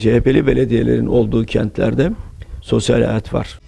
CHP'li belediyelerin olduğu kentlerde sosyal hayat var.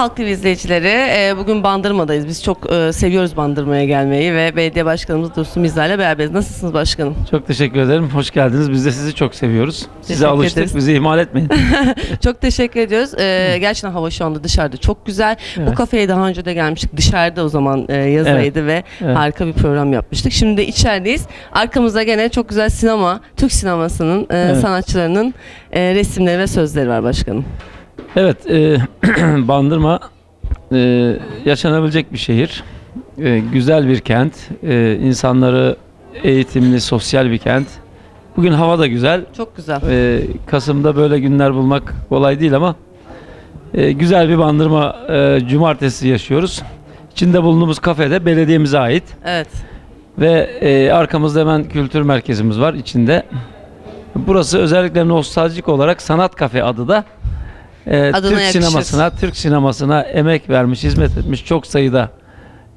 Halk TV izleyicileri. Ee, Bugün Bandırma'dayız. Biz çok e, seviyoruz Bandırma'ya gelmeyi ve belediye başkanımız Dursun Mizra ile beraberiz. Nasılsınız başkanım? Çok teşekkür ederim. Hoş geldiniz. Biz de sizi çok seviyoruz. Size Teşekkür alıştık. ederiz. Bizi ihmal etmeyin. çok teşekkür ediyoruz. Ee, gerçekten hava şu anda dışarıda çok güzel. Bu Evet. kafeye daha önce de gelmiştik. Dışarıda o zaman e, yazaydı ve Evet. harika bir program yapmıştık. Şimdi de içerideyiz. Arkamızda gene çok güzel sinema, Türk sinemasının e, Evet. sanatçılarının e, resimleri ve sözleri var başkanım. Evet, e, Bandırma e, yaşanabilecek bir şehir. E, güzel bir kent. E, insanları eğitimli, sosyal bir kent. Bugün hava da güzel. Çok güzel. E, Kasım'da böyle günler bulmak kolay değil ama e, güzel bir Bandırma e, cumartesi yaşıyoruz. İçinde bulunduğumuz kafede belediyemize ait. Evet. Ve e, arkamızda hemen kültür merkezimiz var içinde. Burası özellikle nostaljik olarak Sanat Kafe adı da. E, Adına Türk yakışır. sinemasına, Türk sinemasına emek vermiş, hizmet etmiş çok sayıda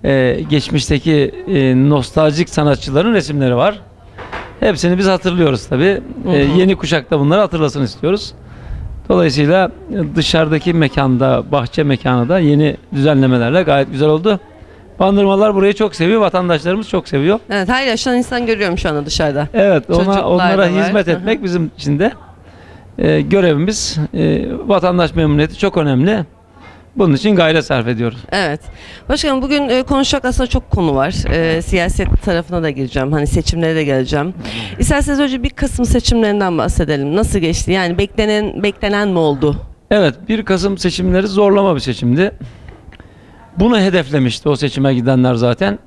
e, geçmişteki e, nostaljik sanatçıların resimleri var. Hepsini biz hatırlıyoruz tabii. Hı E, yeni kuşak da bunları hatırlasın istiyoruz. Dolayısıyla dışarıdaki mekanda, bahçe mekanı da yeni düzenlemelerle gayet güzel oldu. Bandırmalar burayı çok seviyor, vatandaşlarımız çok seviyor. Evet, her yaştan insan görüyorum şu anda dışarıda. Evet, ona Çocuklar onlara var. hizmet Hı hı. etmek bizim için de e, görevimiz. E, vatandaş memnuniyeti çok önemli. Bunun için gayret sarf ediyoruz. Evet. Başkanım bugün e, konuşacak aslında çok konu var. E, siyaset tarafına da gireceğim. Hani seçimlere de geleceğim. İsterseniz önce bir Kasım seçimlerinden bahsedelim. Nasıl geçti? Yani beklenen beklenen mi oldu? Evet, 1 Kasım seçimleri zorlama bir seçimdi. Bunu hedeflemişti o seçime gidenler zaten.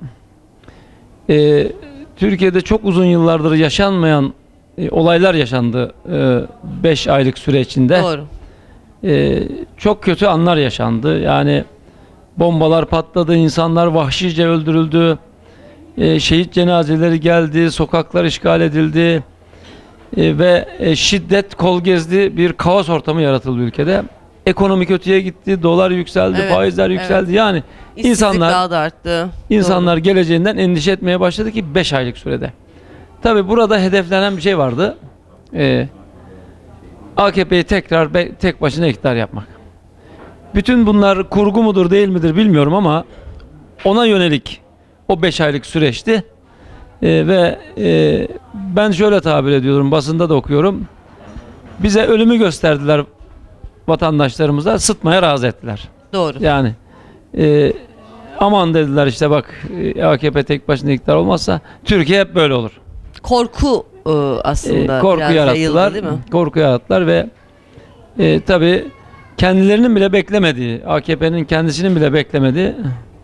E, Türkiye'de çok uzun yıllardır yaşanmayan e, olaylar yaşandı 5 aylık süre içinde. Doğru. Ee, çok kötü anlar yaşandı. Yani bombalar patladı, insanlar vahşice öldürüldü. Şehit cenazeleri geldi, sokaklar işgal edildi. Ve e, şiddet kol gezdi, bir kaos ortamı yaratıldı ülkede. Ekonomi kötüye gitti, dolar yükseldi, Evet, faizler yükseldi. Yani İşsizlik İnsanlar- daha da arttı. insanlar geleceğinden endişe etmeye başladı ki 5 aylık sürede. Tabi burada hedeflenen bir şey vardı. Ee, AKP'yi tekrar be- tek başına iktidar yapmak. Bütün bunlar kurgu mudur değil midir bilmiyorum ama ona yönelik o 5 aylık süreçti. Ee, ve e, ben şöyle tabir ediyorum basında da okuyorum. Bize ölümü gösterdiler vatandaşlarımıza sıtmaya razı ettiler. Doğru. Yani e, aman dediler işte bak e, AKP tek başına iktidar olmazsa Türkiye hep böyle olur. Korku e, E, aslında korku biraz yarattılar. değil mi? Korku yarattılar ve e, tabi kendilerinin bile beklemediği, AKP'nin kendisinin bile beklemediği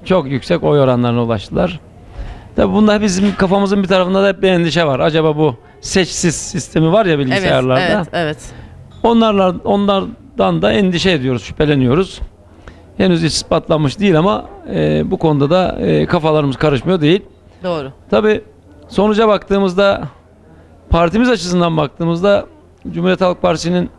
çok yüksek oy oranlarına ulaştılar. Tabi bunda bizim kafamızın bir tarafında da hep bir endişe var. Acaba bu seçsiz sistemi var ya Evet, bilgisayarlarda. evet, evet. Onlarla onlardan da endişe ediyoruz, şüpheleniyoruz. Henüz ispatlanmış değil ama e, bu konuda da e, kafalarımız karışmıyor değil. Doğru. Tabi sonuca baktığımızda partimiz açısından baktığımızda Cumhuriyet Halk Partisi'nin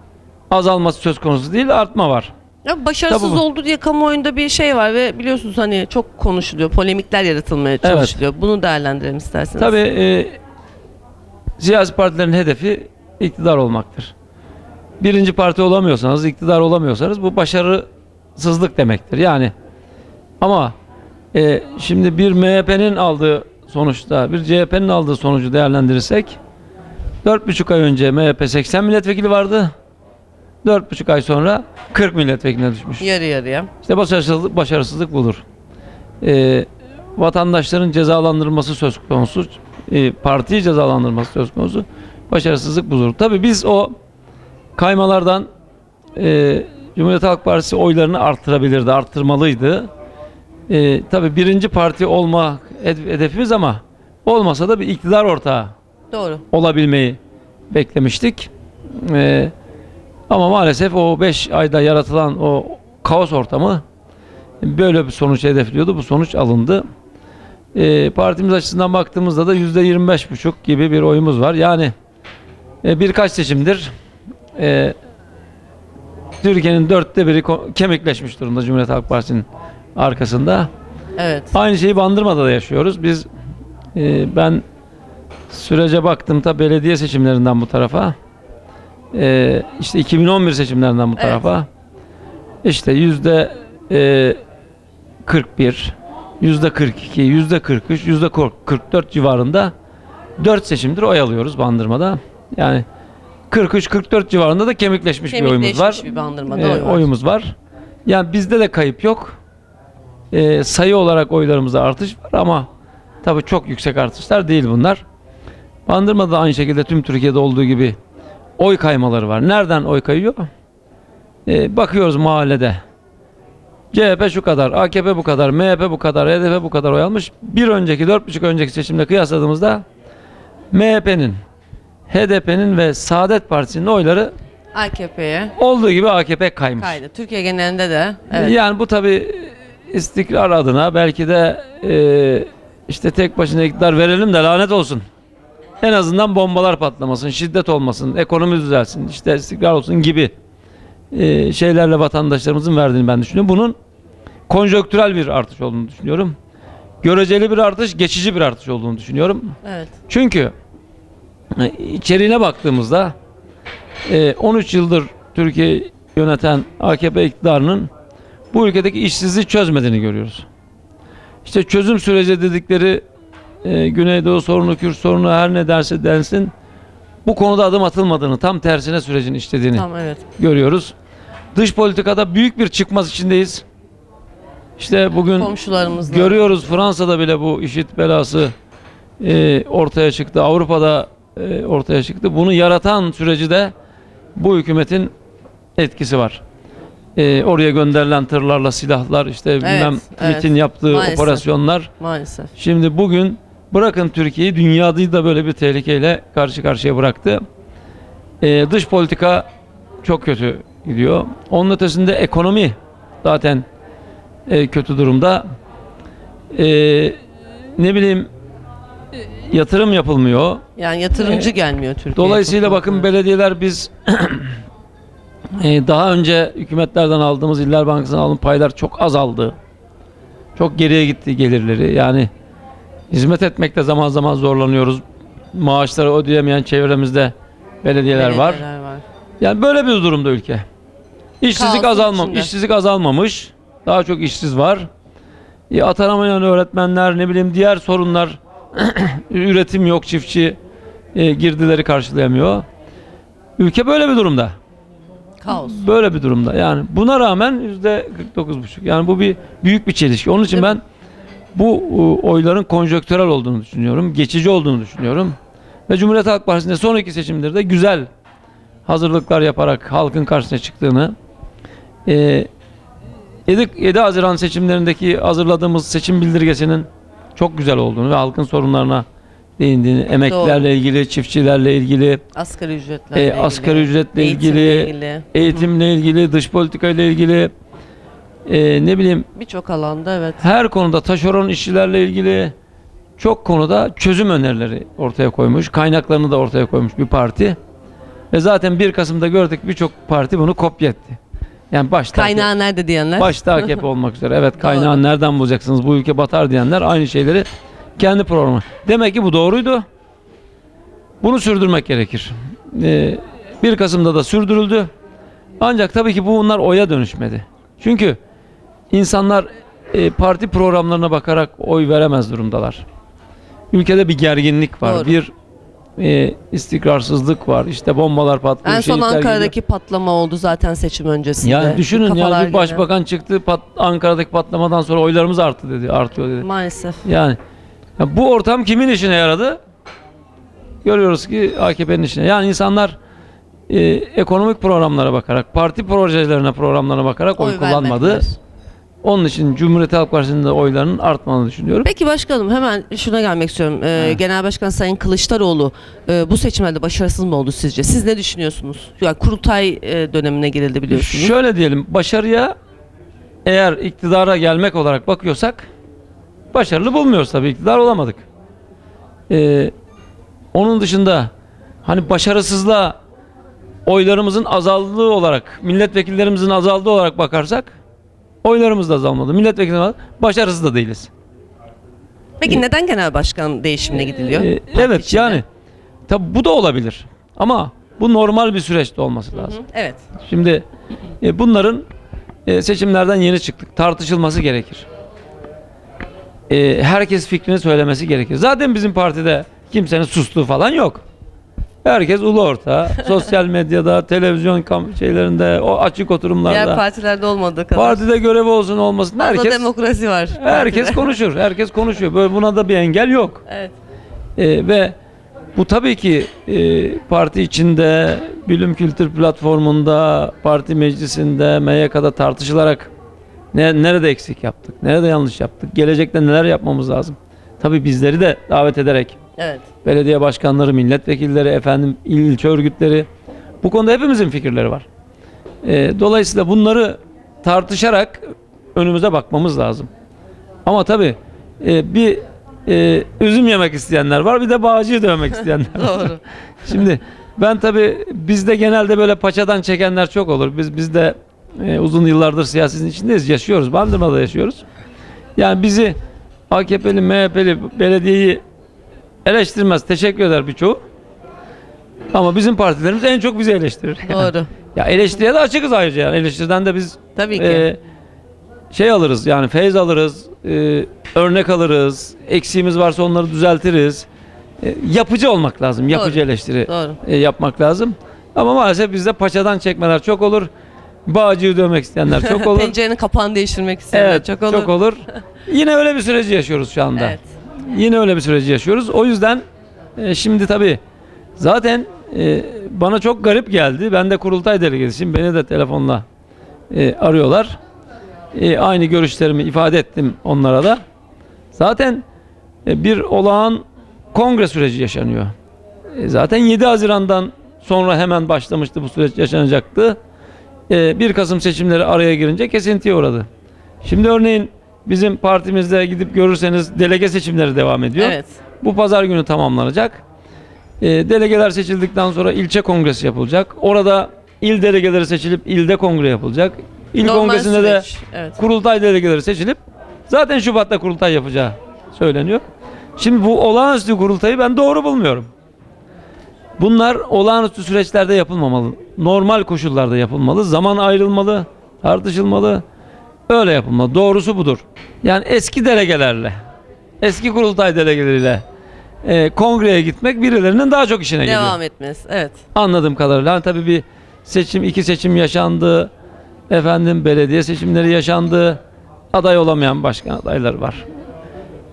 azalması söz konusu değil, artma var. Ya başarısız Tabii oldu diye kamuoyunda bir şey var ve biliyorsunuz hani çok konuşuluyor, polemikler yaratılmaya çalışılıyor. Bunu değerlendirelim isterseniz. Tabi e, siyasi partilerin hedefi iktidar olmaktır. Birinci parti olamıyorsanız, iktidar olamıyorsanız bu başarısızlık demektir. Yani ama e, şimdi bir MHP'nin aldığı sonuçta, bir CHP'nin aldığı sonucu değerlendirirsek 4,5 ay önce MHP 80 milletvekili vardı. 4,5 ay sonra 40 milletvekiline düşmüş. Yarı yarıya. İşte başarısızlık, başarısızlık budur. Ee, vatandaşların cezalandırılması söz konusu, e, partiyi cezalandırması söz konusu, başarısızlık budur. Tabii biz o kaymalardan e, Cumhuriyet Halk Partisi oylarını arttırabilirdi, arttırmalıydı. E, tabii birinci parti olma hed- hedefimiz ama olmasa da bir iktidar ortağı Doğru. olabilmeyi beklemiştik. Ee, Ama maalesef o 5 ayda yaratılan o kaos ortamı böyle bir sonuç hedefliyordu. Bu sonuç alındı. Ee, partimiz açısından baktığımızda da %25,5 gibi bir oyumuz var. Yani e, birkaç seçimdir e, Türkiye'nin dörtte biri kemikleşmiş durumda Cumhuriyet Halk Partisi'nin arkasında. Evet. Aynı şeyi Bandırma'da da yaşıyoruz. Biz e, ben sürece baktım ta belediye seçimlerinden bu tarafa. E, işte 2011 seçimlerinden bu Evet. tarafa. İşte yüzde e, 41, yüzde 42, yüzde 43, yüzde 44 civarında 4 seçimdir oy alıyoruz Bandırma'da. Yani 43-44 civarında da kemikleşmiş, bir oyumuz var. Kemikleşmiş bir bandırmada oy var. oyumuz var. Yani bizde de kayıp yok. Ee, sayı olarak oylarımızda artış var ama tabii çok yüksek artışlar değil bunlar. Bandırma'da da aynı şekilde tüm Türkiye'de olduğu gibi oy kaymaları var. Nereden oy kayıyor? Ee, bakıyoruz mahallede. CHP şu kadar, AKP bu kadar, MHP bu kadar, HDP bu kadar oy almış. Bir önceki, dört buçuk önceki seçimde kıyasladığımızda MHP'nin, HDP'nin ve Saadet Partisi'nin oyları AKP'ye olduğu gibi AKP kaymış. kaydı. Türkiye genelinde de. Evet. Yani bu tabi istikrar adına belki de e, işte tek başına iktidar verelim de lanet olsun. En azından bombalar patlamasın, şiddet olmasın, ekonomi düzelsin, işte istikrar olsun gibi e, şeylerle vatandaşlarımızın verdiğini ben düşünüyorum. Bunun konjonktürel bir artış olduğunu düşünüyorum. Göreceli bir artış, geçici bir artış olduğunu düşünüyorum. Evet. Çünkü e, içeriğine baktığımızda e, 13 yıldır Türkiye yöneten AKP iktidarının bu ülkedeki işsizliği çözmediğini görüyoruz. İşte çözüm süreci dedikleri e, Güneydoğu sorunu, Kürt sorunu her ne derse densin bu konuda adım atılmadığını, tam tersine sürecin işlediğini Tamam evet. görüyoruz. Dış politikada büyük bir çıkmaz içindeyiz. İşte bugün. Görüyoruz Fransa'da bile bu işit belası e, ortaya çıktı. Avrupa'da e, ortaya çıktı. Bunu yaratan süreci de bu hükümetin etkisi var. E, oraya gönderilen tırlarla silahlar işte bilmem evet. MİT'in yaptığı Maalesef. operasyonlar. Maalesef. Şimdi bugün bırakın Türkiye'yi dünyayı da böyle bir tehlikeyle karşı karşıya bıraktı. E, dış politika çok kötü gidiyor. Onun ötesinde ekonomi zaten e, kötü durumda. E, ne bileyim yatırım yapılmıyor. Yani yatırımcı gelmiyor Türkiye'ye. Dolayısıyla bakın belediyeler biz e, daha önce hükümetlerden aldığımız İller Bankası'ndan aldığımız paylar çok azaldı. Çok geriye gitti gelirleri. Yani hizmet etmekte zaman zaman zorlanıyoruz. Maaşları ödeyemeyen çevremizde belediyeler var. Belediyeler var. Yani böyle bir durumda ülke. İşsizlik Kaosun azalmam, içinde. işsizlik azalmamış. Daha çok işsiz var. E, atanamayan öğretmenler, ne bileyim diğer sorunlar, üretim yok, çiftçi e, girdileri karşılayamıyor. Ülke böyle bir durumda. Kaos. Böyle bir durumda. Yani buna rağmen yüzde 49,5. Yani bu bir büyük bir çelişki. Onun için ben bu e, oyların konjonktürel olduğunu düşünüyorum. Geçici olduğunu düşünüyorum. Ve Cumhuriyet Halk Partisi'nde son iki seçimlerde güzel hazırlıklar yaparak halkın karşısına çıktığını e, 7, 7 Haziran seçimlerindeki hazırladığımız seçim bildirgesinin çok güzel olduğunu ve halkın sorunlarına değindiğini, emeklilerle ilgili, çiftçilerle ilgili, Asgari ücretlerle e, ilgili. asgari ücretle eğitimle ilgili, ilgili. eğitimle ilgili, dış politika ile ilgili, e, ne bileyim Birçok alanda evet. her konuda taşeron işçilerle ilgili çok konuda çözüm önerileri ortaya koymuş, kaynaklarını da ortaya koymuş bir parti. Ve zaten 1 Kasım'da gördük birçok parti bunu kopya etti. Yani başta Kaynağı nerede diyenler. başta AKP olmak üzere. Evet kaynağı nereden bulacaksınız? Bu ülke batar diyenler aynı şeyleri kendi programı. Demek ki bu doğruydu. Bunu sürdürmek gerekir. Ee, 1 Kasım'da da sürdürüldü. Ancak tabii ki bu bunlar oya dönüşmedi. Çünkü insanlar e, parti programlarına bakarak oy veremez durumdalar. Ülkede bir gerginlik var. Doğru. Bir e, istikrarsızlık var. İşte bombalar patlıyor. En son. Ankara'daki patlama oldu zaten seçim öncesinde. Yani düşünün Kafalar yani bir başbakan çıktı pat, Ankara'daki patlamadan sonra oylarımız arttı dedi. Artıyor dedi. Maalesef. Yani ya bu ortam kimin işine yaradı? Görüyoruz ki AKP'nin işine. Yani insanlar e, ekonomik programlara bakarak, parti projelerine, programlarına bakarak oy, kullanmadı. vermediler. Onun için Cumhuriyet Halk Partisi'nin de oylarının artmadığını düşünüyorum. Peki başkanım hemen şuna gelmek istiyorum. Ee. Genel Başkan Sayın Kılıçdaroğlu e, bu seçimlerde başarısız mı oldu sizce? Siz ne düşünüyorsunuz? Yani kurultay e, dönemine girildi biliyorsunuz. Şöyle diyelim, başarıya eğer iktidara gelmek olarak bakıyorsak başarılı bulmuyoruz tabii iktidar olamadık. Ee, onun dışında hani başarısızlığa oylarımızın azaldığı olarak, milletvekillerimizin azaldığı olarak bakarsak oylarımız da azalmadı. Milletvekillerimiz başarısız da değiliz. Peki neden genel başkan değişimine gidiliyor? Ee, evet içinde. yani tabii bu da olabilir. Ama bu normal bir süreçte olması lazım. Hı, Evet. Şimdi e, bunların e, seçimlerden yeni çıktık. Tartışılması gerekir. E, herkes fikrini söylemesi gerekir. Zaten bizim partide kimsenin sustuğu falan yok. Herkes ulu orta, sosyal medyada, televizyon kam- şeylerinde, o açık Diğer oturumlarda. partilerde olmadığı kadar. Partide görevi olsun olmasın Fazla herkes demokrasi var. herkes partide. konuşur. Herkes konuşuyor. Böyle buna da bir engel yok. Evet. E, ve bu tabii ki e, parti içinde, bilim kültür platformunda, parti meclisinde, MYK'da tartışılarak ne, nerede eksik yaptık, nerede yanlış yaptık, gelecekte neler yapmamız lazım. Tabii bizleri de davet ederek Evet. belediye başkanları, milletvekilleri, efendim il ilçe örgütleri bu konuda hepimizin fikirleri var. E, dolayısıyla bunları tartışarak önümüze bakmamız lazım. Ama tabii e, bir e, üzüm yemek isteyenler var, bir de bağcıyı dövmek isteyenler var. Doğru. Şimdi ben tabii bizde genelde böyle paçadan çekenler çok olur. Biz biz de e, uzun yıllardır siyasetin içindeyiz, yaşıyoruz. Bandırma'da yaşıyoruz. Yani bizi AKP'li, MHP'li belediyeyi eleştirmez, teşekkür eder birçoğu. Ama bizim partilerimiz en çok bizi eleştirir. Doğru. Ya eleştiriye de açıkız ayrıca yani. Eleştiriden de biz Tabii ki. e, şey alırız yani feyz alırız, e, örnek alırız, eksiğimiz varsa onları düzeltiriz. E, yapıcı olmak lazım, yapıcı Doğru. eleştiri Doğru. e, yapmak lazım. Ama maalesef bizde paçadan çekmeler çok olur. Bağcıyı dövmek isteyenler çok olur. Pencerenin kapağını değiştirmek isteyenler evet, çok olur. Yine öyle bir süreci yaşıyoruz şu anda. Evet. Yine öyle bir süreci yaşıyoruz. O yüzden e, şimdi tabii zaten e, bana çok garip geldi. Ben de kurultay delegesiyim. Beni de telefonla e, arıyorlar. E, aynı görüşlerimi ifade ettim onlara da. Zaten e, bir olağan kongre süreci yaşanıyor. E, zaten 7 Haziran'dan sonra hemen başlamıştı bu süreç yaşanacaktı. E, 1 Kasım seçimleri araya girince kesintiye uğradı. Şimdi örneğin bizim partimizde gidip görürseniz delege seçimleri devam ediyor. Evet. Bu pazar günü tamamlanacak. E, delegeler seçildikten sonra ilçe kongresi yapılacak. Orada il delegeleri seçilip ilde kongre yapılacak. İl Normal kongresinde de süreç. Evet. kurultay delegeleri seçilip zaten Şubat'ta kurultay yapacağı söyleniyor. Şimdi bu olağanüstü kurultayı ben doğru bulmuyorum. Bunlar olağanüstü süreçlerde yapılmamalı. Normal koşullarda yapılmalı. Zaman ayrılmalı, tartışılmalı. Öyle yapılmalı. Doğrusu budur. Yani eski delegelerle, eski kurultay delegeleriyle e, kongreye gitmek birilerinin daha çok işine geliyor. Devam etmez. Evet. Anladığım kadarıyla hani tabii bir seçim iki seçim yaşandı. Efendim belediye seçimleri yaşandı. Aday olamayan başkan adayları var.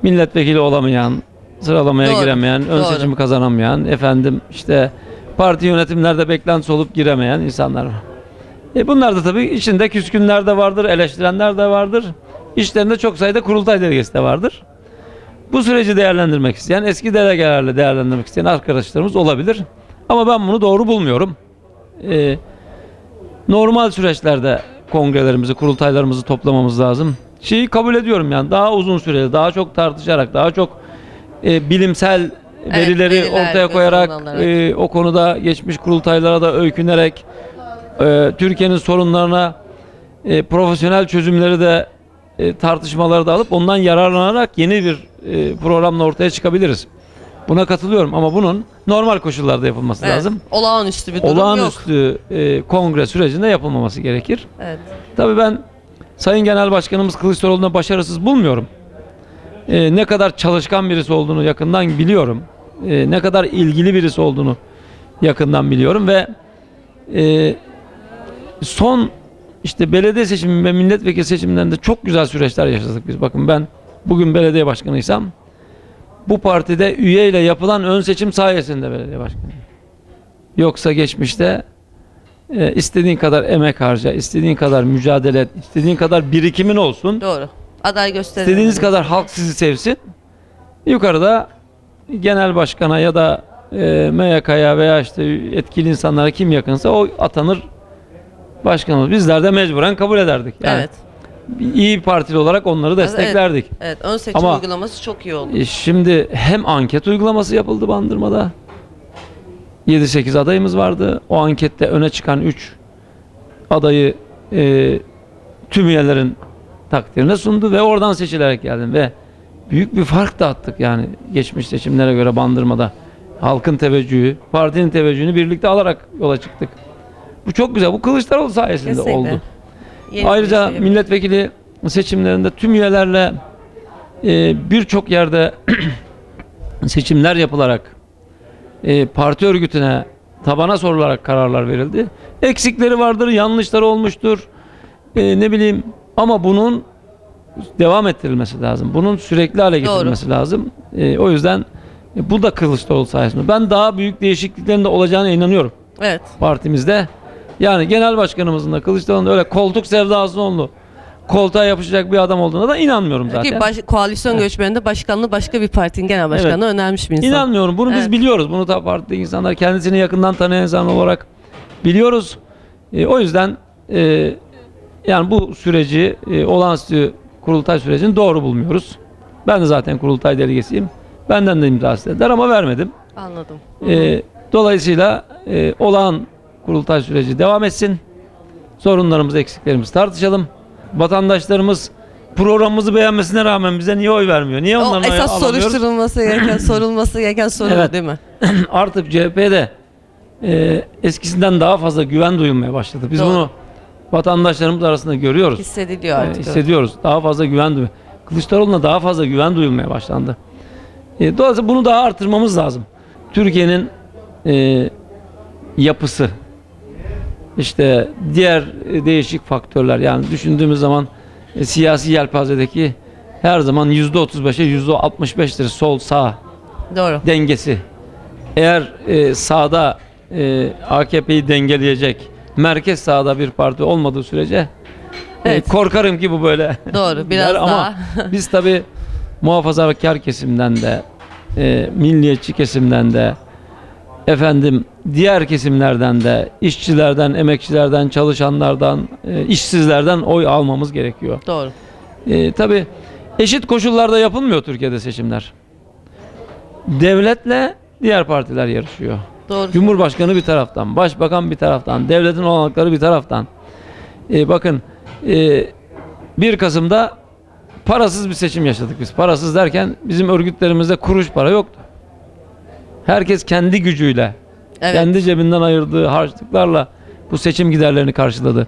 Milletvekili olamayan, sıralamaya Doğru, giremeyen, ön doğru. seçimi kazanamayan, efendim işte parti yönetimlerde beklentisi olup giremeyen insanlar var. E bunlar da tabii içinde küskünler de vardır, eleştirenler de vardır. İşlerinde çok sayıda kurultay delegesi de vardır. Bu süreci değerlendirmek isteyen, eski delegelerle değerlendirmek isteyen arkadaşlarımız olabilir. Ama ben bunu doğru bulmuyorum. Ee, normal süreçlerde kongrelerimizi, kurultaylarımızı toplamamız lazım. Şeyi kabul ediyorum yani daha uzun süreli, daha çok tartışarak, daha çok e, bilimsel verileri veriler ortaya göz koyarak, önüne e, o konuda geçmiş kurultaylara da öykünerek, e, Türkiye'nin sorunlarına e, profesyonel çözümleri de e, tartışmaları da alıp ondan yararlanarak yeni bir e, programla ortaya çıkabiliriz. Buna katılıyorum ama bunun normal koşullarda yapılması evet. lazım. Olağanüstü bir durum yok. Olağanüstü e, kongre sürecinde yapılmaması gerekir. Evet. Tabii ben Sayın Genel Başkanımız Kılıçdaroğlu'na başarısız bulmuyorum. E, ne kadar çalışkan birisi olduğunu yakından biliyorum. E, ne kadar ilgili birisi olduğunu yakından biliyorum ve e, son işte belediye seçimi ve milletvekili seçimlerinde çok güzel süreçler yaşadık biz. Bakın ben bugün belediye başkanıysam bu partide üyeyle yapılan ön seçim sayesinde belediye başkanıyım. Yoksa geçmişte e, istediğin kadar emek harca, istediğin kadar mücadele et, istediğin kadar birikimin olsun. Doğru. Aday gösterin. İstediğiniz kadar halk sizi sevsin. Yukarıda genel başkana ya da e, MYK'ya veya işte etkili insanlara kim yakınsa o atanır başkan olur. Bizler de mecburen kabul ederdik. Yani Evet. iyi bir partili olarak onları desteklerdik. Evet. Ön seçim Ama- uygulaması çok iyi oldu. E, şimdi hem anket uygulaması yapıldı Bandırma'da. 7-8 adayımız vardı. O ankette öne çıkan 3 adayı e, tüm üyelerin takdirine sundu ve oradan seçilerek geldim ve büyük bir fark da attık yani geçmiş seçimlere göre Bandırma'da. Halkın teveccühü, partinin teveccühünü birlikte alarak yola çıktık. Bu çok güzel. Bu Kılıçdaroğlu sayesinde Kesinlikle. oldu. Yeni Ayrıca şey. milletvekili seçimlerinde tüm üyelerle e, birçok yerde seçimler yapılarak e, parti örgütüne tabana sorularak kararlar verildi. Eksikleri vardır, yanlışları olmuştur. E, ne bileyim ama bunun devam ettirilmesi lazım. Bunun sürekli hale Doğru. getirilmesi lazım. E, o yüzden e, bu da Kılıçdaroğlu sayesinde. Ben daha büyük değişikliklerin de olacağına inanıyorum Evet. partimizde. Yani genel başkanımızın da Kılıçdaroğlu'nun öyle koltuk sevdası oldu. Koltuğa yapışacak bir adam olduğuna da inanmıyorum zaten. Ki baş, koalisyon göçmeninde başkanlığı başka bir partinin genel başkanı önermiş bir insan. İnanmıyorum. Bunu biz Evet. biliyoruz. Bunu da partide insanlar kendisini yakından tanıyan insan olarak biliyoruz. E, o yüzden e, yani bu süreci e, olağanüstü kurultay sürecini doğru bulmuyoruz. Ben de zaten kurultay delegesiyim. Benden de imza istediler ama vermedim. Anladım. E, dolayısıyla e, olağan kurultay süreci devam etsin. Sorunlarımız, eksiklerimizi tartışalım. Vatandaşlarımız programımızı beğenmesine rağmen bize niye oy vermiyor? Niye O onların oyu esas alamıyoruz? soruşturulması gereken, sorulması gereken soru Evet. değil mi? Artık CHP'de e, eskisinden daha fazla güven duyulmaya başladı. Biz Doğru. bunu vatandaşlarımız arasında görüyoruz. Hissediliyor E, artık. hissediyoruz. Daha fazla güven duyuyor. Kılıçdaroğlu'na daha fazla güven duyulmaya başlandı. E, dolayısıyla bunu daha artırmamız lazım. Türkiye'nin e, yapısı, işte diğer e, değişik faktörler yani düşündüğümüz zaman e, siyasi yelpazedeki her zaman yüzde 35'e yüzde 65'tir sol sağ Doğru. dengesi. Eğer e, sağda e, AKP'yi dengeleyecek merkez sağda bir parti olmadığı sürece e, Evet. korkarım ki bu böyle. Doğru. Biraz. Ama daha. biz tabi muhafazakar kesimden de e, milliyetçi kesimden de efendim diğer kesimlerden de işçilerden, emekçilerden, çalışanlardan, e, işsizlerden oy almamız gerekiyor. Doğru. E, tabii eşit koşullarda yapılmıyor Türkiye'de seçimler. Devletle diğer partiler yarışıyor. Doğru. Cumhurbaşkanı bir taraftan, başbakan bir taraftan, devletin olanakları bir taraftan. E, bakın e, 1 Kasım'da parasız bir seçim yaşadık biz. Parasız derken bizim örgütlerimizde kuruş para yoktu. Herkes kendi gücüyle, Evet. kendi cebinden ayırdığı harçlıklarla bu seçim giderlerini karşıladı.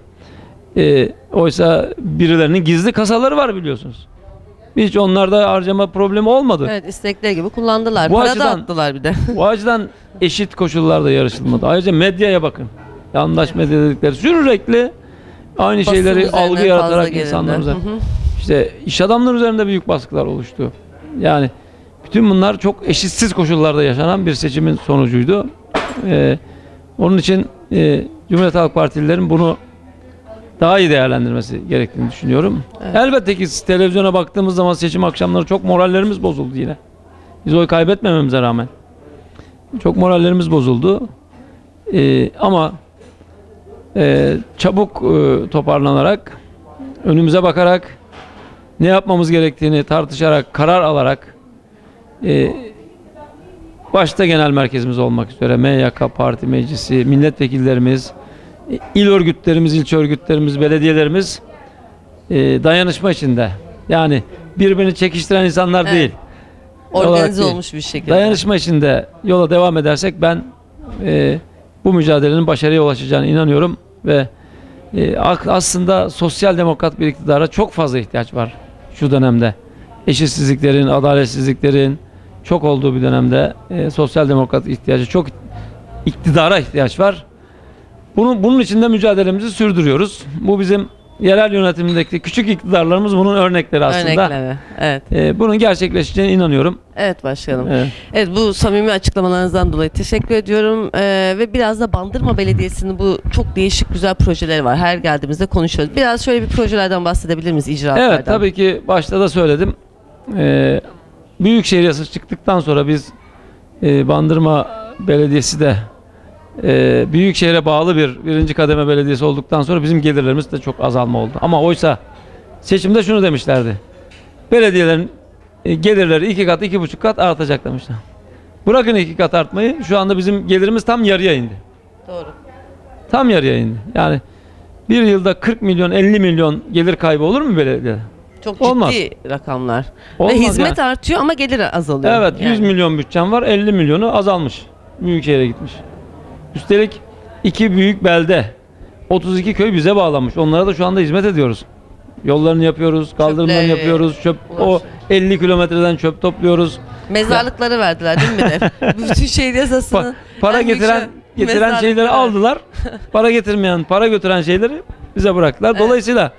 E, oysa birilerinin gizli kasaları var biliyorsunuz. Hiç onlarda harcama problemi olmadı. Evet istekleri gibi kullandılar. Bu Para da açıdan- attılar bir de. Bu açıdan eşit koşullarda yarışılmadı. Ayrıca medyaya bakın. Yandaş medya dedikleri sürekli aynı Basın şeyleri algı yaratarak insanlar üzerine. Hı hı. İşte iş adamları üzerinde büyük baskılar oluştu. Yani bütün bunlar çok eşitsiz koşullarda yaşanan bir seçimin sonucuydu. Ee, onun için e, Cumhuriyet Halk Partililerin bunu daha iyi değerlendirmesi gerektiğini düşünüyorum. Evet. Elbette ki televizyona baktığımız zaman seçim akşamları çok morallerimiz bozuldu yine. Biz oy kaybetmememize rağmen. Çok morallerimiz bozuldu. Ee, ama e, çabuk e, toparlanarak önümüze bakarak ne yapmamız gerektiğini tartışarak, karar alarak e, başta genel merkezimiz olmak üzere MYK Parti Meclisi, milletvekillerimiz, il örgütlerimiz, ilçe örgütlerimiz, belediyelerimiz e, dayanışma içinde. Yani birbirini çekiştiren insanlar Evet. değil. Organize değil. olmuş bir şekilde. Dayanışma içinde yola devam edersek ben e, bu mücadelenin başarıya ulaşacağına inanıyorum ve e, aslında sosyal demokrat bir iktidara çok fazla ihtiyaç var şu dönemde. Eşitsizliklerin, adaletsizliklerin çok olduğu bir dönemde e, sosyal demokrat ihtiyacı çok iktidara ihtiyaç var. Bunun, bunun için de mücadelemizi sürdürüyoruz. Bu bizim yerel yönetimindeki küçük iktidarlarımız bunun örnekleri aslında. Örnekleri. Evet. E, bunun gerçekleşeceğine inanıyorum. Evet başkanım. Evet. Evet bu samimi açıklamalarınızdan dolayı teşekkür ediyorum Ee, ve biraz da Bandırma Belediyesi'nin bu çok değişik güzel projeleri var. Her geldiğimizde konuşuyoruz. Biraz şöyle bir projelerden bahsedebilir miyiz icraatlardan? Evet tabii ki başta da söyledim. Ee, Büyükşehir yasası çıktıktan sonra biz e, Bandırma Belediyesi de e, Büyükşehir'e bağlı bir birinci kademe belediyesi olduktan sonra bizim gelirlerimiz de çok azalma oldu. Ama oysa seçimde şunu demişlerdi. Belediyelerin e, gelirleri iki kat iki buçuk kat artacak demişler. Bırakın iki kat artmayı şu anda bizim gelirimiz tam yarıya indi. Doğru. Tam yarıya indi. Yani bir yılda 40 milyon 50 milyon gelir kaybı olur mu belediyede? Çok Olmaz. ciddi rakamlar. Olmaz ve hizmet yani. artıyor ama gelir azalıyor. Evet 100 Yani. milyon bütçem var 50 milyonu azalmış. Büyükşehir'e gitmiş. Üstelik iki büyük belde 32 köy bize bağlanmış. Onlara da şu anda hizmet ediyoruz. Yollarını yapıyoruz, kaldırımlarını Çöpleri yapıyoruz. Çöp o ulaşım. 50 kilometreden çöp topluyoruz. Mezarlıkları verdiler değil mi de? Bütün şehir yasasını. Pa- para en büyük getiren şey- getiren şeyleri aldılar. para getirmeyen, para götüren şeyleri bize bıraktılar. Dolayısıyla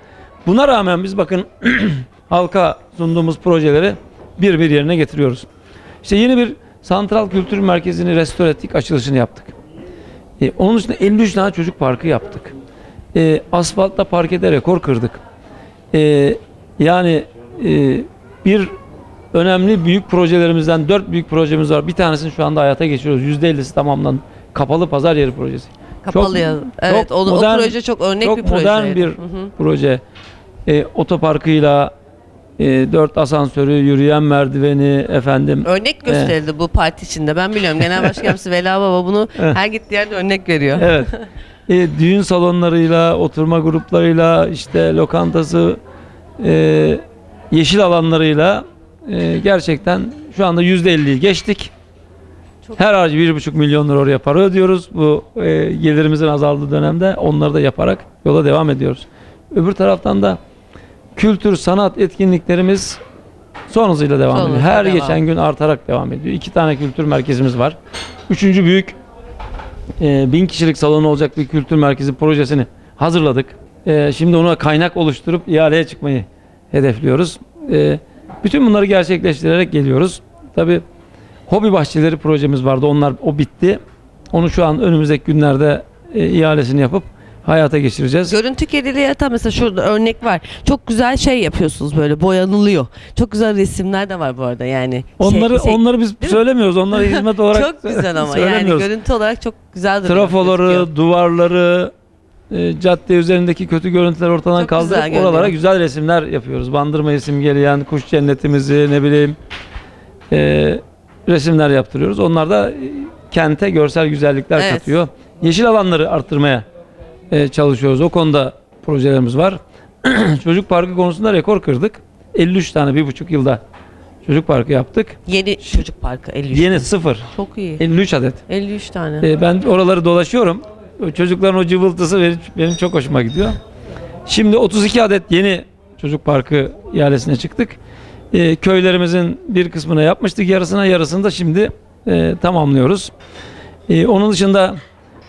buna rağmen biz bakın halka sunduğumuz projeleri bir bir yerine getiriyoruz. İşte yeni bir santral kültür merkezini restore ettik, açılışını yaptık. E, onun dışında 53 tane çocuk parkı yaptık. E, asfaltta parkede rekor kırdık. E, yani e, bir önemli büyük projelerimizden dört büyük projemiz var. Bir tanesini şu anda hayata geçiriyoruz. %50'si tamamlandı. Kapalı pazar yeri projesi. Kapalı Çok-. Evet çok o, modern- o proje çok örnek çok bir proje. modern bir proje. E, otoparkıyla e, dört asansörü, yürüyen merdiveni, efendim Örnek gösterildi bu parti içinde. Ben biliyorum. Genel Başkanımız Vela Baba bunu her gittiği yerde örnek veriyor. Evet. E, düğün salonlarıyla, oturma gruplarıyla, işte lokantası, e, yeşil alanlarıyla e, gerçekten şu anda yüzde 50'yi geçtik. Çok- Her ay bir buçuk milyon lira oraya para ödüyoruz. Bu e, gelirimizin azaldığı dönemde onları da yaparak yola devam ediyoruz. Öbür taraftan da kültür, sanat etkinliklerimiz son hızıyla devam Son ediyor. Her devam. geçen gün artarak devam ediyor. İki tane kültür merkezimiz var. Üçüncü büyük e, bin kişilik salonu olacak bir kültür merkezi projesini hazırladık. E, şimdi ona kaynak oluşturup ihaleye çıkmayı hedefliyoruz. E, bütün bunları gerçekleştirerek geliyoruz. Tabii hobi bahçeleri projemiz vardı. Onlar o bitti. Onu şu an önümüzdeki günlerde e, ihalesini yapıp hayata geçireceğiz. Görüntü kirliliği yaratan mesela şurada örnek var. Çok güzel şey yapıyorsunuz böyle boyanılıyor. Çok güzel resimler de var bu arada yani. Onları Şey- şey- onları biz mi? söylemiyoruz. Onları hizmet olarak çok güzel ama yani görüntü olarak çok güzel duruyor. gözüküyor. Trafoları, duvarları, e, cadde üzerindeki kötü görüntüleri ortadan Çok güzel kaldırıp görünüyor. oralara güzel resimler yapıyoruz. Bandırmayı simgeleyen kuş cennetimizi ne bileyim e, resimler yaptırıyoruz. Onlar da e, kente görsel güzellikler Evet. katıyor. Yeşil alanları arttırmaya e, çalışıyoruz. O konuda projelerimiz var. Çocuk parkı konusunda rekor kırdık. 53 tane bir buçuk yılda çocuk parkı yaptık. Yeni çocuk parkı 53. Yeni sıfır. Çok iyi. 53 adet. 53 tane. E, ben oraları dolaşıyorum. Çocukların o cıvıltısı benim, benim çok hoşuma gidiyor. Şimdi 32 adet yeni çocuk parkı ihalesine çıktık. E, köylerimizin bir kısmına yapmıştık. Yarısına yarısını da şimdi e, tamamlıyoruz. E, onun dışında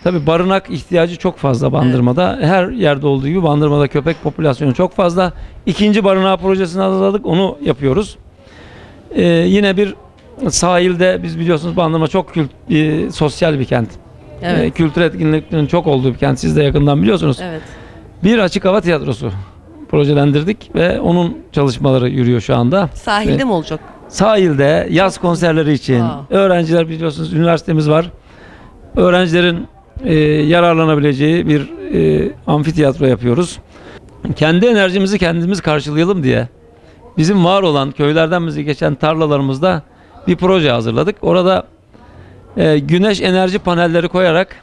tabi barınak ihtiyacı çok fazla Bandırma'da. Her yerde olduğu gibi Bandırma'da köpek popülasyonu çok fazla. İkinci barınağı projesini hazırladık. Onu yapıyoruz. E, yine bir sahilde biz biliyorsunuz Bandırma çok kült, e, sosyal bir kent. Evet. E, kültür etkinliklerinin çok olduğu bir kent. Siz de yakından biliyorsunuz. Evet. Bir açık hava tiyatrosu projelendirdik ve onun çalışmaları yürüyor şu anda. Sahilde Evet. mi olacak? Sahilde yaz konserleri için Aa. öğrenciler biliyorsunuz üniversitemiz var. Öğrencilerin e, yararlanabileceği bir e, amfiteyatro yapıyoruz. Kendi enerjimizi kendimiz karşılayalım diye bizim var olan köylerden bize geçen tarlalarımızda bir proje hazırladık. Orada e, güneş enerji panelleri koyarak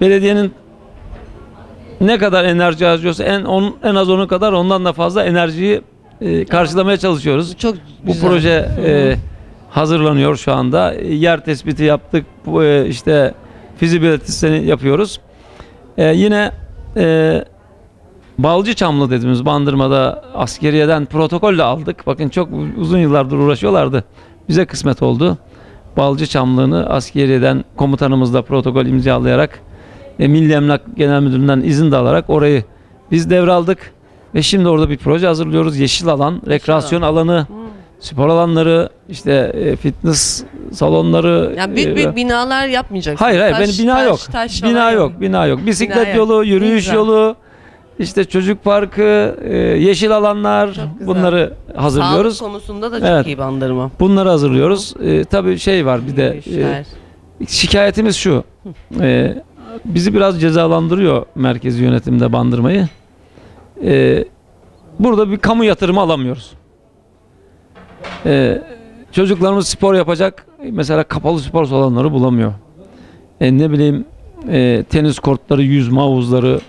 belediyenin ne kadar enerji harcıyorsa en on, en az onun kadar ondan da fazla enerjiyi e, karşılamaya çalışıyoruz. Çok Bu güzel. proje e, hazırlanıyor şu anda. Yer tespiti yaptık. Bu, e, işte fizibilitesini yapıyoruz. E, yine e, Balcı Çamlı dediğimiz Bandırma'da askeriyeden protokolle aldık. Bakın çok uzun yıllardır uğraşıyorlardı. Bize kısmet oldu. Balcı Çamlığı'nı askeriyeden komutanımızla protokol imzalayarak e, Milli Emlak Genel Müdürlüğü'nden izin de alarak orayı biz devraldık ve şimdi orada bir proje hazırlıyoruz. Yeşil alan, rekreasyon alanı, spor alanları, işte e, fitness salonları. Yani büyük e, büyük binalar yapmayacaksınız. Hayır hayır Taş- benim bina taş- yok. taş bina falan yok, bina yok. Bisiklet Bina yok. yolu, Ne yürüyüş güzel. yolu, işte çocuk parkı, e, yeşil alanlar bunları hazırlıyoruz. Sağlık konusunda da çok Evet. iyi bandırma. Bunları hazırlıyoruz. E, tabii şey var bir de e, şikayetimiz şu. E, bizi biraz cezalandırıyor merkezi yönetimde bandırmayı. E, burada bir kamu yatırımı alamıyoruz. E, çocuklarımız spor yapacak. Mesela kapalı spor salonları bulamıyor. E, ne bileyim e, tenis kortları, yüzme havuzları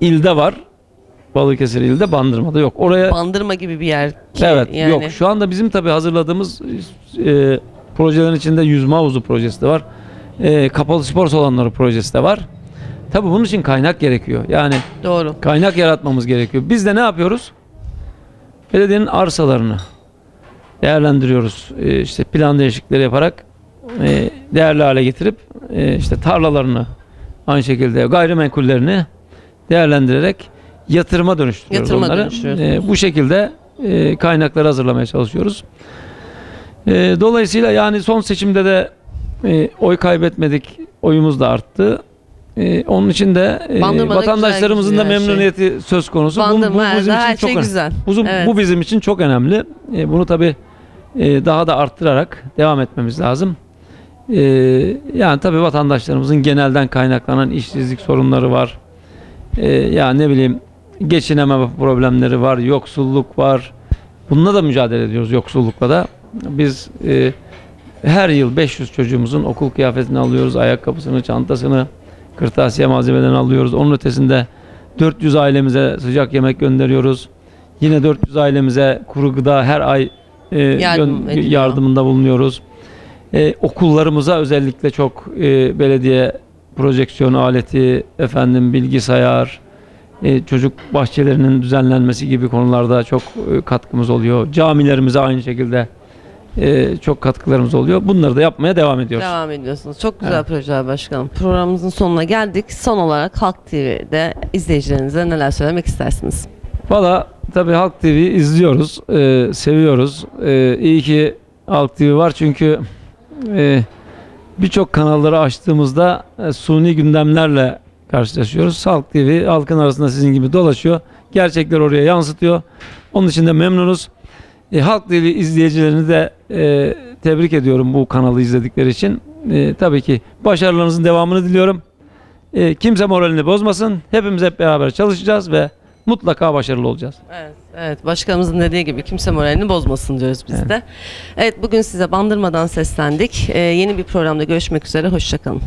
ilde var. Balıkesir ilde bandırmada yok. Oraya bandırma gibi bir yer ki Evet yani. yok. Şu anda bizim tabii hazırladığımız e, projelerin içinde yüzme havuzu projesi de var. E, kapalı spor salonları projesi de var. Tabii bunun için kaynak gerekiyor. Yani Doğru. kaynak yaratmamız gerekiyor. Biz de ne yapıyoruz? Belediyenin arsalarını değerlendiriyoruz. E, işte plan değişiklikleri yaparak e, değerli hale getirip e, işte tarlalarını aynı şekilde gayrimenkullerini değerlendirerek yatırıma dönüştürüyoruz Yatırıma onları. E, bu şekilde e, kaynakları hazırlamaya çalışıyoruz. E, dolayısıyla yani son seçimde de e, oy kaybetmedik. Oyumuz da arttı. E, onun için de e, vatandaşlarımızın da şey. memnuniyeti söz konusu. Bu- Bandırma bu, her, bizim için çok şey önemli. güzel. Bu, Evet. bu bizim için çok önemli. E, bunu tabi daha da arttırarak devam etmemiz lazım. E, yani tabi vatandaşlarımızın genelden kaynaklanan işsizlik sorunları var. E, ya ne bileyim geçinememe problemleri var, yoksulluk var. Bununla da mücadele ediyoruz yoksullukla da. Biz e, her yıl 500 çocuğumuzun okul kıyafetini alıyoruz, ayakkabısını, çantasını, kırtasiye malzemelerini alıyoruz. Onun ötesinde 400 ailemize sıcak yemek gönderiyoruz. Yine 400 ailemize kuru gıda her ay e, Yardım ediliyor. yardımında bulunuyoruz. E, okullarımıza özellikle çok e, belediye projeksiyon aleti, efendim bilgisayar, e, çocuk bahçelerinin düzenlenmesi gibi konularda çok e, katkımız oluyor. Camilerimize aynı şekilde e, çok katkılarımız oluyor. Bunları da yapmaya devam ediyoruz. Devam ediyorsunuz. Çok güzel Evet. projeler başkanım. Programımızın sonuna geldik. Son olarak Halk TV'de izleyicilerinize neler söylemek istersiniz? Valla tabii Halk TV izliyoruz, e, seviyoruz. E, iyi ki Halk TV var çünkü e, birçok kanalları açtığımızda e, suni gündemlerle karşılaşıyoruz. Halk TV halkın arasında sizin gibi dolaşıyor. Gerçekler oraya yansıtıyor. Onun için de memnunuz. E, Halk TV izleyicilerini de e, tebrik ediyorum bu kanalı izledikleri için. E, tabii ki başarılarınızın devamını diliyorum. E, kimse moralini bozmasın. Hepimiz hep beraber çalışacağız ve mutlaka başarılı olacağız. Evet, evet. Başkanımızın dediği gibi kimse moralini bozmasın diyoruz biz de. Evet, bugün size Bandırma'dan seslendik. Ee, yeni bir programda görüşmek üzere. Hoşçakalın.